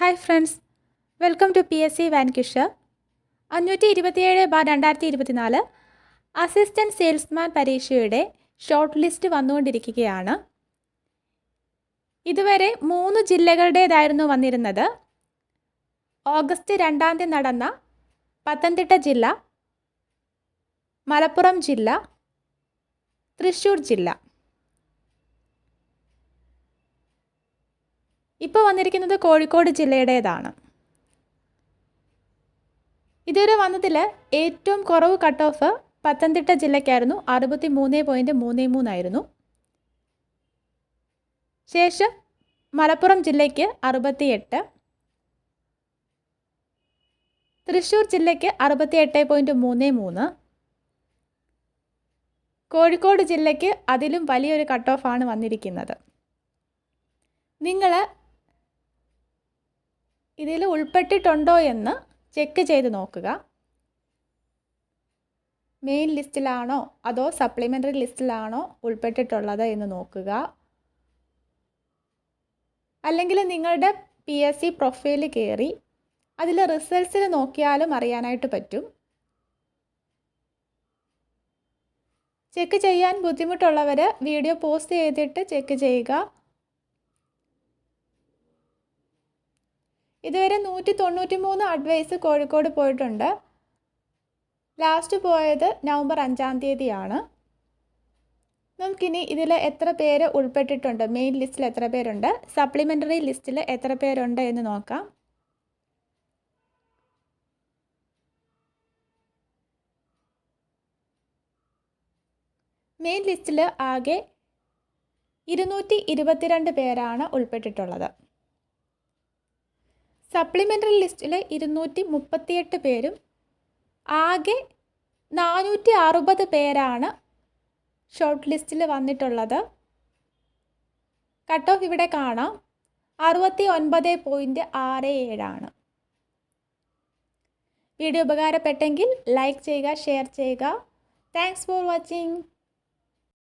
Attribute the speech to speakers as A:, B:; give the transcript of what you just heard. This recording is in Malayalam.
A: Hi friends welcome to P S C വാൻകിഷർ അഞ്ഞൂറ്റി ഇരുപത്തിയേഴ് ബാർ രണ്ടായിരത്തി ഇരുപത്തിനാല് അസിസ്റ്റന്റ് സെയിൽസ്മാൻ പരീക്ഷയുടെ ഷോർട്ട് ലിസ്റ്റ് വന്നുകൊണ്ടിരിക്കുകയാണ്. ഇതുവരെ മൂന്ന് ജില്ലകളുടേതായിരുന്നു വന്നിരുന്നത്. ഓഗസ്റ്റ് രണ്ടാം തീയതി നടന്ന പത്തനംതിട്ട ജില്ല മലപ്പുറം ജില്ല തൃശ്ശൂർ ജില്ല. ഇപ്പോൾ വന്നിരിക്കുന്നത് കോഴിക്കോട് ജില്ലയുടേതാണ്. ഇതുവരെ വന്നതിൽ ഏറ്റവും കുറവ് കട്ട് ഓഫ് പത്തനംതിട്ട ജില്ലയ്ക്കായിരുന്നു. അറുപത്തി മൂന്ന് പോയിന്റ് മൂന്ന് മൂന്നായിരുന്നു ശേഷം മലപ്പുറം ജില്ലയ്ക്ക് അറുപത്തി എട്ട് തൃശ്ശൂർ ജില്ലയ്ക്ക് അറുപത്തി എട്ട് പോയിന്റ് മൂന്ന് മൂന്ന്. കോഴിക്കോട് ജില്ലയ്ക്ക് അതിലും വലിയൊരു കട്ട് ഓഫാണ് വന്നിരിക്കുന്നത്. നിങ്ങൾ ഇതിൽ ഉൾപ്പെട്ടിട്ടുണ്ടോ എന്ന് ചെക്ക് ചെയ്ത് നോക്കുക. മെയിൻ ലിസ്റ്റിലാണോ അതോ സപ്ലിമെന്ററി ലിസ്റ്റിലാണോ ഉൾപ്പെട്ടിട്ടുള്ളത് എന്ന് നോക്കുക. അല്ലെങ്കിൽ നിങ്ങളുടെ പി എസ് സി പ്രൊഫൈൽ കയറി അതിൽ റിസൾട്ട്സിൽ നോക്കിയാലും അറിയാനായിട്ട് പറ്റും. ചെക്ക് ചെയ്യാൻ ബുദ്ധിമുട്ടുള്ളവർ വീഡിയോ പോസ്റ്റ് ചെയ്തിട്ട് ചെക്ക് ചെയ്യുക. ഇതുവരെ നൂറ്റി തൊണ്ണൂറ്റി മൂന്ന് അഡ്വൈസ് കോഴിക്കോട് പോയിട്ടുണ്ട്. ലാസ്റ്റ് പോയത് നവംബർ അഞ്ചാം തീയതിയാണ്. നമുക്കിനി ഇതിൽ എത്ര പേര് ഉൾപ്പെട്ടിട്ടുണ്ട്? മെയിൻ ലിസ്റ്റിൽ എത്ര പേരുണ്ട്? സപ്ലിമെന്ററി ലിസ്റ്റിൽ എത്ര പേരുണ്ട് എന്ന് നോക്കാം. മെയിൻ ലിസ്റ്റിൽ ആകെ ഇരുന്നൂറ്റി ഇരുപത്തിരണ്ട് പേരാണ് ഉൾപ്പെട്ടിട്ടുള്ളത്. സപ്ലിമെന്ററി ലിസ്റ്റിലെ ഇരുന്നൂറ്റി മുപ്പത്തിയെട്ട് പേരും ആകെ നാനൂറ്റി അറുപത് പേരാണ് ഷോർട്ട് ലിസ്റ്റിൽ വന്നിട്ടുള്ളത്. കട്ട് ഓഫ് ഇവിടെ കാണാം. അറുപത്തി ഒൻപത് പോയിന്റ് ആറ് ഏഴാണ്. വീഡിയോ ഉപകാരപ്പെട്ടെങ്കിൽ ലൈക്ക് ചെയ്യുക ഷെയർ ചെയ്യുക. Thanks for watching